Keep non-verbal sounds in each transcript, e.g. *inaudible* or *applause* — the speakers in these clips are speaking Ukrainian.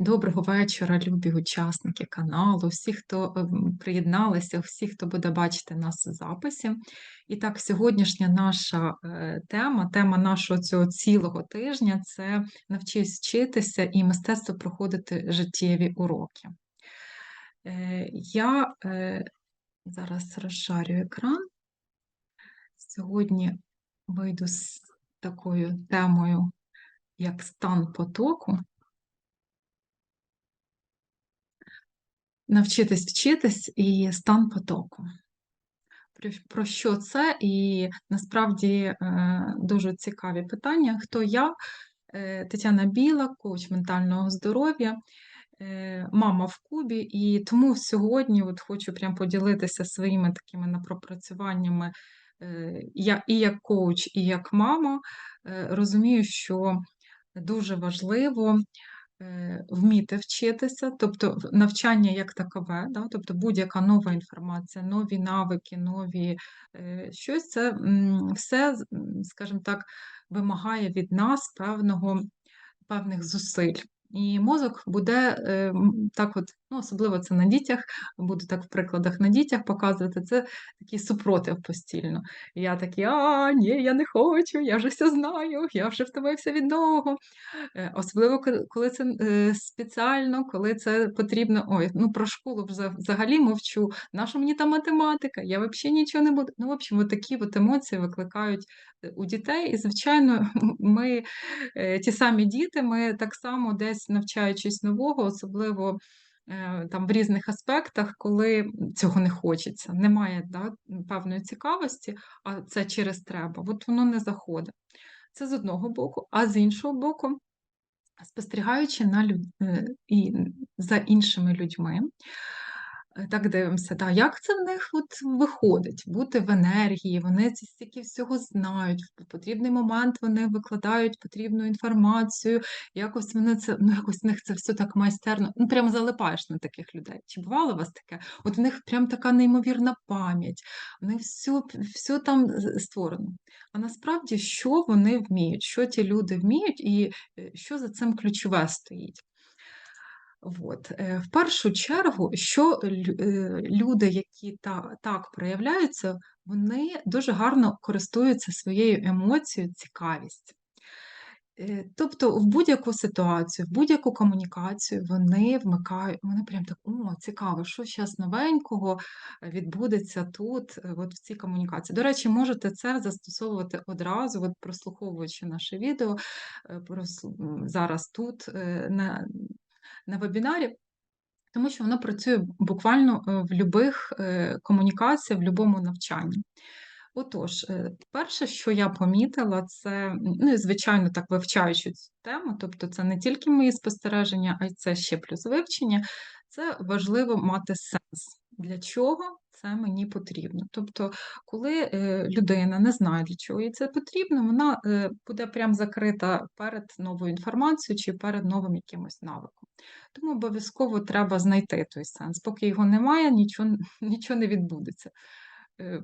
Доброго вечора, любі учасники каналу, всі, хто ем, приєдналися, всі, хто буде бачити нас у записі. І так, сьогоднішня наша е, тема, тема нашого цього цілого тижня це навчись вчитися і мистецтво проходити життєві уроки. Е, Я е, зараз розшарю екран. Сьогодні вийду з такою темою, як стан потоку. Навчитись вчитись і стан потоку. Про- що це? І насправді е, дуже цікаві питання. Хто я? Е, Тетяна Біла, коуч ментального здоров'я, е, мама в Кубі, і тому сьогодні от хочу прям поділитися своїми такими напропрацюваннями. Я і як коуч, і як мама розумію, що дуже важливо вміти вчитися, тобто навчання як такове, да, тобто будь-яка нова інформація, нові навики, нові е, щось, це все, скажімо так, вимагає від нас певного, певних зусиль. І мозок буде е, так, от, ну, особливо це на дітях, буду так в прикладах на дітях показувати, це такий супротив постійно. Я такий, а, ні, я не хочу, я вже все знаю, я вже втомився від нового. Е, Особливо, коли це е, спеціально, коли це потрібно. Ой, ну про школу вза- взагалі мовчу. Наша мені та математика, я взагалі нічого не буду. Ну, в общем, такі от емоції викликають е, у дітей. І, звичайно, *laughs* ми ті самі діти, ми так само десь навчаючись нового, особливо. Е, Там в різних аспектах, коли цього не хочеться, немає да, певної цікавості, а це через треба. От воно не заходить. Це з одного боку, а з іншого боку, спостерігаючи на люд... е, і за іншими людьми, так дивимося, да, як це в них от виходить, бути в енергії, вони ці стільки всього знають, в потрібний момент вони викладають потрібну інформацію, якось вони це, ну якось в них це все так майстерно, ну прямо залипаєш на таких людей. Чи бувало у вас таке? От в них прям така неймовірна пам'ять, в них все, все там створено. А насправді, що вони вміють, що ті люди вміють, і е, що за цим ключове стоїть. От. е, В першу чергу, що е, люди, які та, так проявляються, вони дуже гарно користуються своєю емоцією, цікавість. Е, Тобто в будь-яку ситуацію, в будь-яку комунікацію вони вмикають, вони прям так, о, цікаво, що зараз новенького відбудеться тут, е, от в цій комунікації. До речі, можете це застосовувати одразу, от прослуховуючи наше відео зараз тут на, на вебінарі. Тому що воно працює буквально е, в будь-яких комунікаціях, в будь-якому навчанні. Отож, е, перше, що я помітила, це, ну звичайно, так вивчаючи цю тему, тобто це не тільки мої спостереження, а й це ще плюс вивчення, це важливо мати сенс. Для чого це мені потрібно? Тобто, коли е, людина не знає, для чого їй це потрібно, вона е, буде прям закрита перед новою інформацією чи перед новим якимось навиком. Тому обов'язково треба знайти той сенс. Поки його немає, нічого, нічого не відбудеться. Е,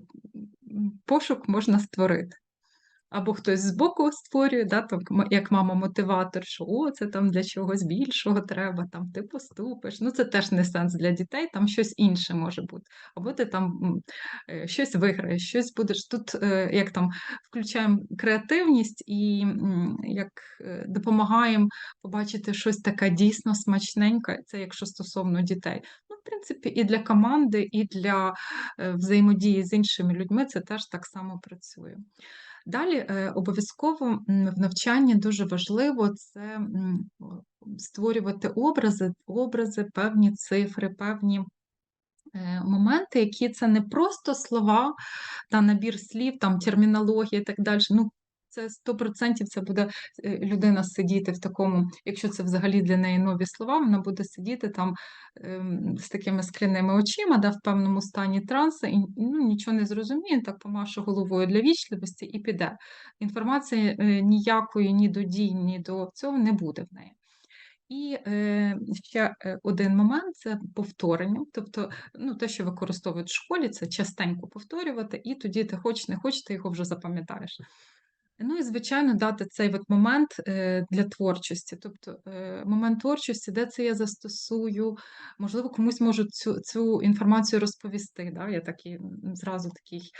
Пошук можна створити. Або хтось збоку створює, да, там, як мама-мотиватор, що о, це там для чогось більшого треба, там ти поступиш. Ну, це теж не сенс для дітей, там щось інше може бути. Або ти там е, щось виграєш, щось будеш. Тут е, як там включаємо креативність і як е, допомагаємо побачити щось таке дійсно смачненьке, це якщо стосовно дітей. Ну, в принципі, і для команди, і для взаємодії з іншими людьми це теж так само працює. Далі е, обов'язково в навчанні дуже важливо це створювати образи, образи, певні цифри, певні е, моменти, які це не просто слова та набір слів, там термінологія і так далі. Ну, це 100% це буде е, людина сидіти в такому, якщо це взагалі для неї нові слова, вона буде сидіти там ем, з такими скляними очима, да, в певному стані трансу, і ну, нічого не зрозуміє, так помаше головою для вічливості і піде. Інформації е, ніякої ні до дій, ні до цього не буде в неї. І е, ще е, один момент це повторення. Тобто, ну, те, що використовують в школі, це частенько повторювати, і тоді ти хоч не хоч, ти його вже запам'ятаєш. Ну і, звичайно, дати цей от момент, е, для творчості. Тобто, е, момент творчості, де це я застосую, можливо, комусь можу цю цю інформацію розповісти, да. Я такий, зразу такий,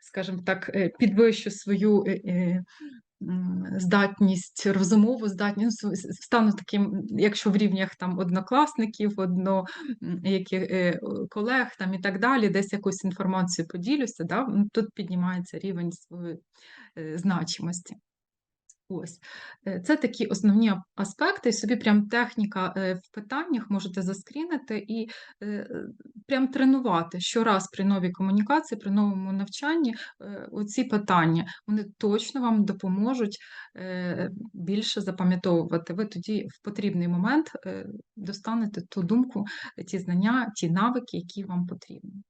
скажімо так, е, підвищу свою, здатність, розумову здатність, ну, стану таким, якщо в рівнях там однокласників, одно які, е, колег там і так далі, десь якусь інформацію поділюся, да, тут піднімається рівень своєї, е, значимості. Ось. Е, це такі основні аспекти. Собі прям техніка, е, в питаннях можете заскрінити і, е, прям тренувати щораз при новій комунікації, при новому навчанні, оці питання. Вони точно вам допоможуть, більше запам'ятовувати. Ви тоді в потрібний момент, достанете ту думку, ті знання, ті навики, які вам потрібні.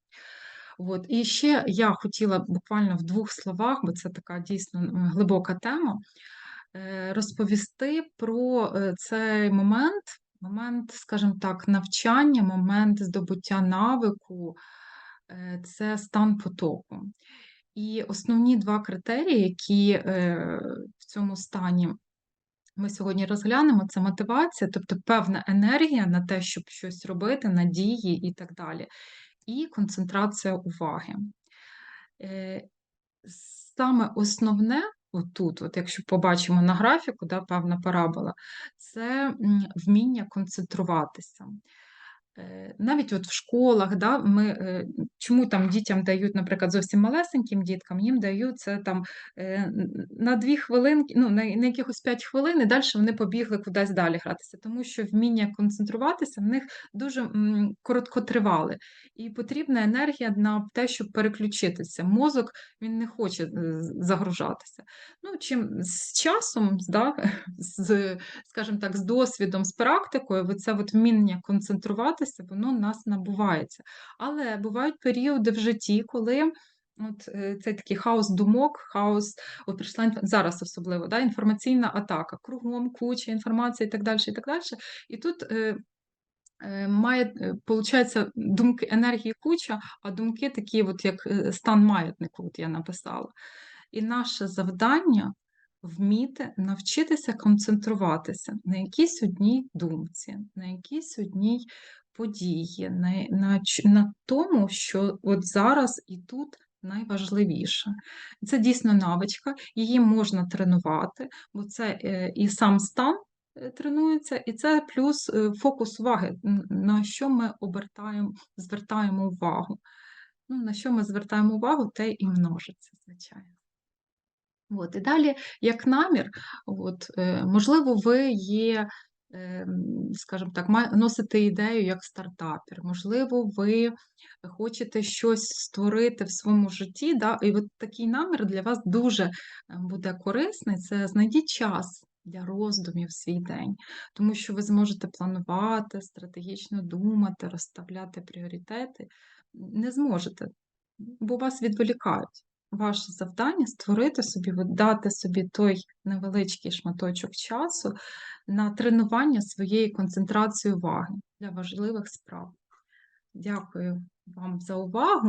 От. І ще я хотіла буквально в 2 словах, бо це така дійсно, глибока тема, розповісти про, е, цей момент, момент, скажімо так, навчання, момент здобуття навику, е, це стан потоку. І основні 2 критерії, які, е, в цьому стані ми сьогодні розглянемо, це мотивація, тобто певна енергія на те, щоб щось робити, надії і так далі, і концентрація уваги. Е, саме основне отут, от якщо побачимо на графіку, да, певна парабола, це, вміння концентруватися. Е, навіть от в школах, да, ми, е, чому там дітям дають, наприклад, зовсім малесеньким діткам, їм дають це там, е, на 2 хвилинки, ну, на якихось 5 хвилин, і дальше вони побігли кудись далі гратися. Тому що вміння концентруватися в них дуже, короткотривале, і потрібна енергія на те, щоб переключитися. Мозок, він не хоче, загружатися. Ну, чим з часом, да, *laughs* з, скажімо так, з досвідом, з практикою, оце от вміння концентруватися, воно в нас набувається. Але бувають періоди в житті, коли от, е, цей такий хаос думок, хаос, от прийшла зараз особливо, да, інформаційна атака, кругом куча інформації і так дальше, і так дальше. І тут, е, е, має, получається, думки енергії куча, а думки такі, от як, стан маятнику, от я написала. І наше завдання вміти навчитися концентруватися на якійсь одній думці, на якійсь одній події, на на на тому, що от зараз і тут найважливіше. Це дійсно навичка, її можна тренувати, бо це, е, і сам стан, е, тренується, і це плюс, е, фокус уваги, на що ми обертаємо звертаємо увагу. Ну, на що ми звертаємо увагу, те і множиться, звичайно. От, і далі, як намір, от, е, можливо, ви є, ем, скажімо так, носите ідею як стартапер, можливо, ви хочете щось створити в своєму житті, да, і от такий намір для вас дуже, е, буде корисний. Це знайдіть час для роздумів свій день, тому що ви зможете планувати, стратегічно думати, розставляти пріоритети. Не зможете, бо вас відволікають. Ваше завдання створити собі, дати собі той невеличкий шматочок часу на тренування своєї концентрації уваги для важливих справ. Дякую вам за увагу.